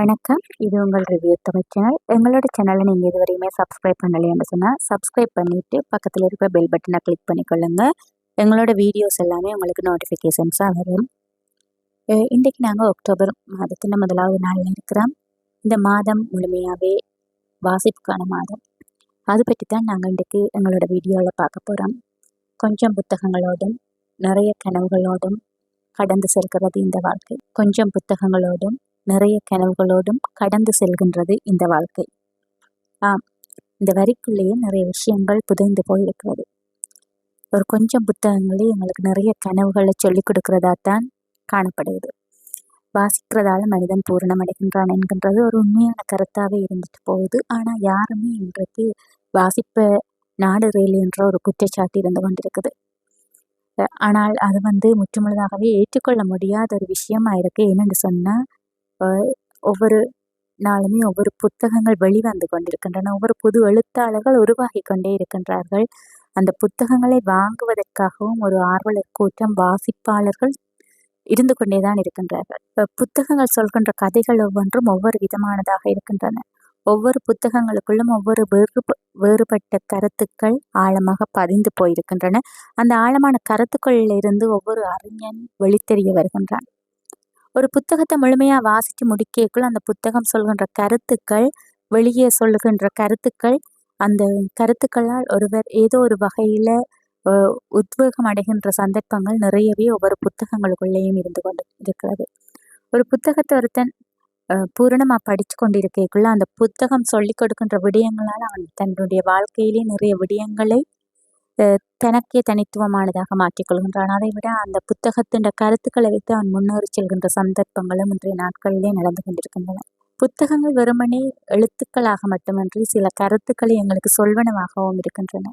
வணக்கம். இது உங்கள் ரிவ்யூ தமிழ் சேனல் எங்களோட சேனலை நீங்கள் இதுவரையுமே சப்ஸ்கிரைப் பண்ணலைன்னு சொன்னால் சப்ஸ்கிரைப் பண்ணிவிட்டு பக்கத்தில் இருக்கிற பெல் பட்டனை கிளிக் பண்ணிக்கொள்ளுங்க. எங்களோட வீடியோஸ் எல்லாமே உங்களுக்கு நோட்டிஃபிகேஷன்ஸாக வரும். இன்றைக்கு நாங்கள் அக்டோபர் மாதத்தின் முதலாவது நாளில் இருக்கிறோம். இந்த மாதம் முழுமையாகவே வாசிப்புக்கான மாதம். அது பற்றி தான் நாங்கள் இன்றைக்கு எங்களோட வீடியோவில் பார்க்க போகிறோம் கொஞ்சம் புத்தகங்களோடும் நிறைய கனவுகளோடும் கடந்து செல்கிறது இந்த வாழ்க்கை. கொஞ்சம் புத்தகங்களோடும் நிறைய கனவுகளோடும் கடந்து செல்கின்றது இந்த வாழ்க்கை. ஆம் இந்த வரிக்குள்ளேயே நிறைய விஷயங்கள் புதைந்து போயிருக்கிறது. ஒரு கொஞ்சம் புத்தகங்களே எங்களுக்கு நிறைய கனவுகளை சொல்லிக் கொடுக்கிறதா தான் காணப்படுகிறது. வாசிக்கிறதால மனிதன் பூரணம் அடைகின்றான் என்கின்றது ஒரு உண்மையான கருத்தாகவே இருந்துட்டு போகுது. ஆனால் யாருமே இன்றைக்கு வாசிப்ப நாடுறேல் என்ற ஒரு குற்றச்சாட்டு இருந்து கொண்டிருக்குது. ஆனால் அது வந்து முற்றுமுழுதாகவே ஏற்றுக்கொள்ள முடியாத ஒரு விஷயமா இருக்கு என்னென்னு சொன்னால் ஒவ்வொரு நாளுமே ஒவ்வொரு புத்தகங்கள் வெளிவந்து கொண்டிருக்கின்றன. ஒவ்வொரு புது எழுத்தாளர்கள் உருவாகி கொண்டே இருக்கின்றார்கள். அந்த புத்தகங்களை வாங்குவதற்காகவும் ஒரு ஆர்வலர் கூட்டம் வாசிப்பாளர்கள் இருந்து கொண்டே தான் இருக்கின்றார்கள். இப்போ புத்தகங்கள் சொல்கின்ற கதைகள் ஒவ்வொன்றும் ஒவ்வொரு விதமானதாக இருக்கின்றன. ஒவ்வொரு புத்தகங்களுக்குள்ளும் ஒவ்வொரு வேறு வேறுபட்ட கருத்துக்கள் ஆழமாக பதிந்து போயிருக்கின்றன. அந்த ஆழமான கருத்துக்களில் இருந்து ஒவ்வொரு அறிஞன் வெளித்தெரிய வருகின்றான். ஒரு புத்தகத்தை முழுமையாக வாசித்து முடிக்கக்குள்ள அந்த புத்தகம் சொல்கின்ற கருத்துக்கள் வெளியே சொல்லுகின்ற கருத்துக்கள் அந்த கருத்துக்களால் ஒருவர் ஏதோ ஒரு வகையில் உத்வேகம் அடைகின்ற சந்தர்ப்பங்கள் நிறையவே ஒவ்வொரு புத்தகங்களுக்குள்ளேயும் இருந்து கொண்டு இருக்கிறது ஒரு புத்தகத்தை ஒருத்தன் பூரணமாக படித்து கொண்டிருக்கக்குள்ள அந்த புத்தகம் சொல்லி கொடுக்கின்ற விடயங்களால் அவன் தன்னுடைய வாழ்க்கையிலே நிறைய விடயங்களை தனக்கே தனித்துவமானதாக மாற்றிக்கொள்கின்றான் அதை விட அந்த புத்தகத்தின் கருத்துக்களை வைத்து அவன் முன்னேறி செல்கின்ற சந்தர்ப்பங்களும் இன்றைய நாட்களிலே நடந்து கொண்டிருக்கின்றன. புத்தகங்கள் வெறுமனே எழுத்துக்களாக மட்டுமன்றி சில கருத்துக்களை எங்களுக்கு சொல்வனவாகவும் இருக்கின்றன.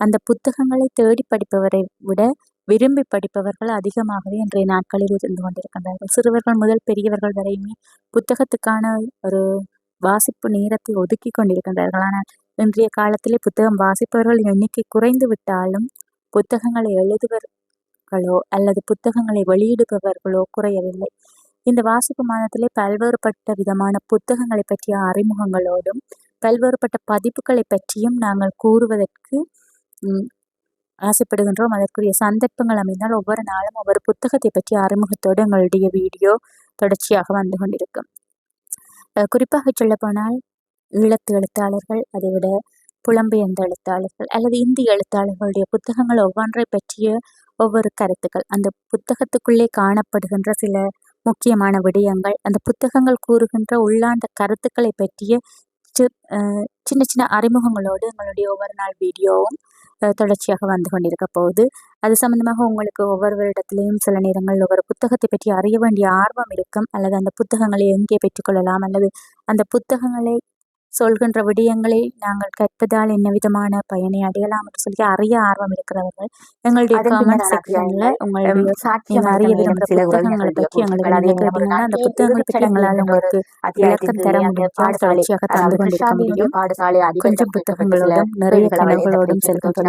அந்த புத்தகங்களை தேடி படிப்பவரை விட விரும்பி படிப்பவர்கள் அதிகமாகவே இன்றைய நாட்களில் இருந்து கொண்டிருக்கின்றார்கள். சிறுவர்கள் முதல் பெரியவர்கள் வரையுமே புத்தகத்துக்கான ஒரு வாசிப்பு நேரத்தை ஒதுக்கி கொண்டிருக்கின்றார்கள். ஆனால் இன்றைய காலத்திலே புத்தகம் வாசிப்பவர்களின் எண்ணிக்கை குறைந்து விட்டாலும் புத்தகங்களை எழுதுவர்களோ அல்லது புத்தகங்களை வெளியிடுபவர்களோ குறையவில்லை. இந்த வாசிப்பு மாதத்திலே பல்வேறுபட்ட விதமான புத்தகங்களை பற்றிய அறிமுகங்களோடும் பல்வேறுபட்ட பதிப்புகளை பற்றியும் நாங்கள் கூறுவதற்கு ஆசைப்படுகின்றோம். அதற்குரிய சந்தர்ப்பங்கள் அமைந்தால் ஒவ்வொரு நாளும் ஒவ்வொரு புத்தகத்தை பற்றிய அறிமுகத்தோடு எங்களுடைய வீடியோ தொடர்ச்சியாக வந்து கொண்டிருக்கும். அஹ் குறிப்பாக சொல்லப்போனால் ஈழத்து எழுத்தாளர்கள் அதை விட புலம்பெயர்ந்த எழுத்தாளர்கள் அல்லது இந்திய எழுத்தாளர்களுடைய புத்தகங்கள் ஒவ்வொன்றை பற்றிய ஒவ்வொரு கருத்துக்கள். அந்த புத்தகத்துக்குள்ளே காணப்படுகின்ற சில முக்கியமான விடயங்கள் அந்த புத்தகங்கள் கூறுகின்ற உள்ளார்ந்த கருத்துக்களை பற்றிய சி- சின்ன சின்ன அறிமுகங்களோடு எங்களுடைய ஒவ்வொரு நாள் வீடியோவும் தொடர்ச்சியாக வந்து கொண்டிருக்க போகுது. அது சம்பந்தமாக உங்களுக்கு ஒவ்வொருவரிடத்திலையும் சில நேரங்கள் ஒவ்வொரு புத்தகத்தை பற்றி அறிய வேண்டிய ஆர்வம் இருக்கும் அல்லது அந்த புத்தகங்களை எங்கே பெற்றுக்கொள்ளலாம் அல்லது அந்த புத்தகங்களை சொல்கின்ற விடயங்களை நாங்கள் கற்பதால் என்ன விதமான பயனை அடையலாம் என்று சொல்லி அறிய ஆர்வம் இருக்கிறவர்கள் எங்களுடைய கமெண்ட் செக்ஷன்ல உங்களுடைய நீங்க அறிய விரும்புகிற புத்தகங்களை பற்றி எங்களுக்கு கேட்டீங்கன்னா அந்த புத்தகங்களை பற்றி எங்களால் உங்களுக்கு விளக்கம் தர தொடர்ச்சியாக தந்து கொண்டிருக்க முடியும். கொஞ்சம் புத்தகங்களோடும் நிறைய கனவுகளோடும் செல்கின்ற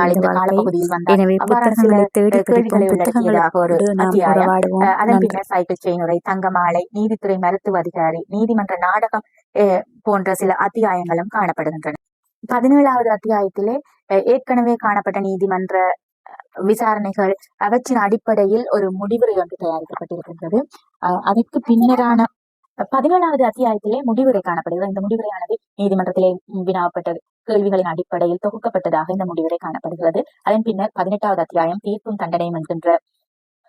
எனவே புத்தகங்களை தேடி ஒரு புத்தகங்களோடு நாம் உறவாடுவோம். அதன் பின்னர் சைக்கிள் செயினுரை தங்கமாலை நீதித்துறை மருத்துவ அதிகாரி நீதிமன்ற நாடகம் போன்ற சில அத்தியாயங்களும் காணப்படுகின்றன. பதினேழாவது அத்தியாயத்திலே ஏற்கனவே காணப்பட்ட நீதிமன்ற விசாரணைகள் அவற்றின் அடிப்படையில் ஒரு முடிவுரை ஒன்று தயாரிக்கப்பட்டிருக்கின்றது. அஹ், அதற்கு பின்னரான பதினேழாவது அத்தியாயத்திலே முடிவுரை காணப்படுகிறது. இந்த முடிவுரையானது நீதிமன்றத்திலே வினாவப்பட்ட கேள்விகளின் அடிப்படையில் தொகுக்கப்பட்டதாக இந்த முடிவுரை காணப்படுகிறது. அதன் பின்னர் பதினெட்டாவது அத்தியாயம் தீர்ப்பும் தண்டனையும் என்கின்ற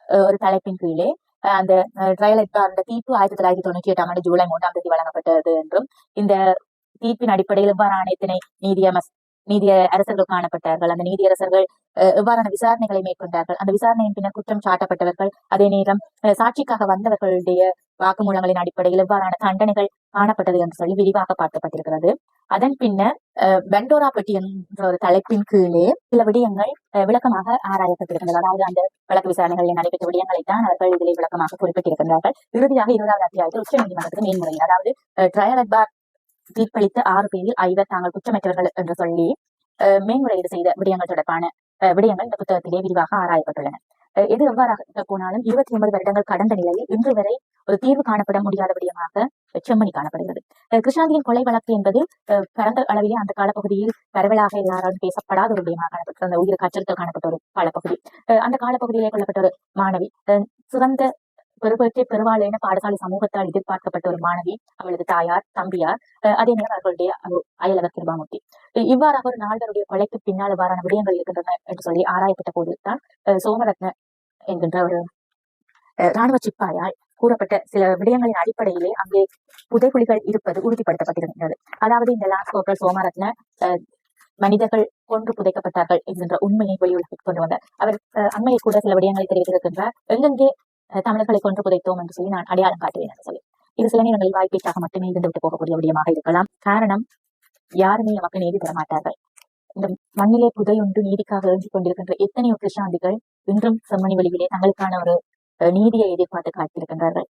அஹ், ஒரு தலைப்பின் கீழே அந்த ட்ரையல் அந்த தீர்ப்பு ஆயிரத்தி தொள்ளாயிரத்தி தொண்ணூற்றி எட்டாம் ஆண்டு ஜூலை மூன்றாம் தேதி வழங்கப்பட்டது என்றும் இந்த தீர்ப்பின் அடிப்படையில் இவ்வாறு ஆணையத்தினை நீதியமஸ் நீதிய அரசர்கள் காணப்பட்டார்கள். அந்த நீதியரசர்கள் அஹ், எவ்வாறான விசாரணைகளை மேற்கொண்டார்கள். அந்த விசாரணையின் பின்னர் குற்றம் சாட்டப்பட்டவர்கள் அதே நேரம் சாட்சிக்காக வந்தவர்களுடைய வாக்குமூலங்களின் அடிப்படையில் இவ்வாறான தண்டனைகள் காணப்பட்டது என்று சொல்லி விரிவாக பார்க்கப்பட்டிருக்கிறது. அதன் பின்னர் அஹ், பெண்டோரா பெட்டி என்ற ஒரு தலைப்பின் கீழே சில விடயங்கள் அஹ், விளக்கமாக ஆராயப்பட்டிருக்கின்றது அதாவது அந்த வழக்கு விசாரணைகளில் நடைபெற்ற விடயங்களை தான் அவர்கள் இதில் விளக்கமாக குறிப்பிட்டிருக்கின்றார்கள். இறுதியாக இருபதாவது அத்தியாயத்தில் உச்ச நீதிமன்றத்துக்கு மேன்முறையில் அதாவது ட்ரையல் அட்பார் தீர்ப்பளித்த ஆறு பேரில் ஐவர் தாங்கள் குற்றமற்றவர்கள் என்று சொல்லி மேன்முறையீடு செய்த விடயங்கள் தொடர்பான அஹ், விடயங்கள் இந்த புத்தகத்திலே விரிவாக ஆராயப்பட்டுள்ளன. எது எவ்வாறாக போனாலும் இருபத்தி ஒன்பது வருடங்கள் கடந்த நிலையில் இன்று வரை ஒரு தீர்வு காணப்பட முடியாத விடயமாக செம்மணி காணப்படுகிறது. கிருஷ்ணாந்தியின் கொலை வழக்கு என்பது அஹ் பரந்த அளவிலே அந்த காலப்பகுதியில் பரவலாக எல்லாரும் பேசப்படாத ஒரு விடயமாக காணப்பட்டது அந்த உயிருக்கு அச்சுறுத்தல் காணப்பட்ட ஒரு காலப்பகுதி. அந்த காலப்பகுதியிலே கொல்லப்பட்ட ஒரு மாணவி சிறந்த பெருபற்றை பெருவாளேன பாடசாலை சமூகத்தால் எதிர்பார்க்கப்பட்ட ஒரு மாணவி அவளது தாயார் தம்பியார் அதே நேரம் அவர்களுடைய அயலவர் கிருபாமூர்த்தி இவ்வாறாக ஒரு நால்வருடைய கொலைக்கு பின்னால் இவ்வாறான விடயங்கள் இருக்கின்றன என்று சொல்லி ஆராயப்பட்ட போதுதான் சோமரத்ன என்கின்ற ஒரு ராணுவ சிப்பாயால் கூறப்பட்ட சில விடயங்களின் அடிப்படையிலே அங்கே புதைகுழிகள் இருப்பது உறுதிப்படுத்தப்பட்டிருக்கின்றது. அதாவது இந்த லாஸ்ட் கோப்ரல் சோமரத்ன அஹ், மனிதர்கள் கொன்று புதைக்கப்பட்டார்கள் என்கின்ற உண்மையை வெளியுலகிற்கு கொண்டு வந்தார். அவர் அஹ், கூட சில விடயங்களை தெரிவித்திருக்கின்றார். எங்கெங்கே தமிழர்களை கொன்று புதைத்தோம் என்று சொல்லி நான் அடையாளம் காட்டுவேன் என்று சொல்லி. இது சில நேரங்களில் வாய்ப்பீட்டாக மட்டுமே இருந்துவிட்டு போகக்கூடிய விடயமாக இருக்கலாம். காரணம் யாருமே நமக்கு நீதி தர மாட்டார்கள். இந்த மண்ணிலே புதையுண்டு நீதிக்காக எழுதி கொண்டிருக்கின்ற எத்தனையோ கிருஷ்ணாந்திகள் இன்றும் செம்மணி வழியிலே தங்களுக்கான ஒரு அஹ், நீதியை எதிர்பார்த்து காத்திருக்கின்றார்கள்.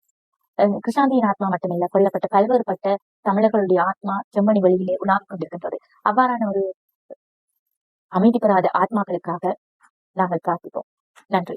அஹ், கிருஷ்ணாந்தியின் ஆத்மா மட்டுமில்ல கொல்லப்பட்ட பல்வேறுபட்ட தமிழர்களுடைய ஆத்மா செம்மணி வழியிலே உலாவிக் கொண்டிருக்கின்றது. அவ்வாறான ஒரு அமைதி பெறாத ஆத்மாக்களுக்காக நாங்கள் பிரார்த்திப்போம். நன்றி.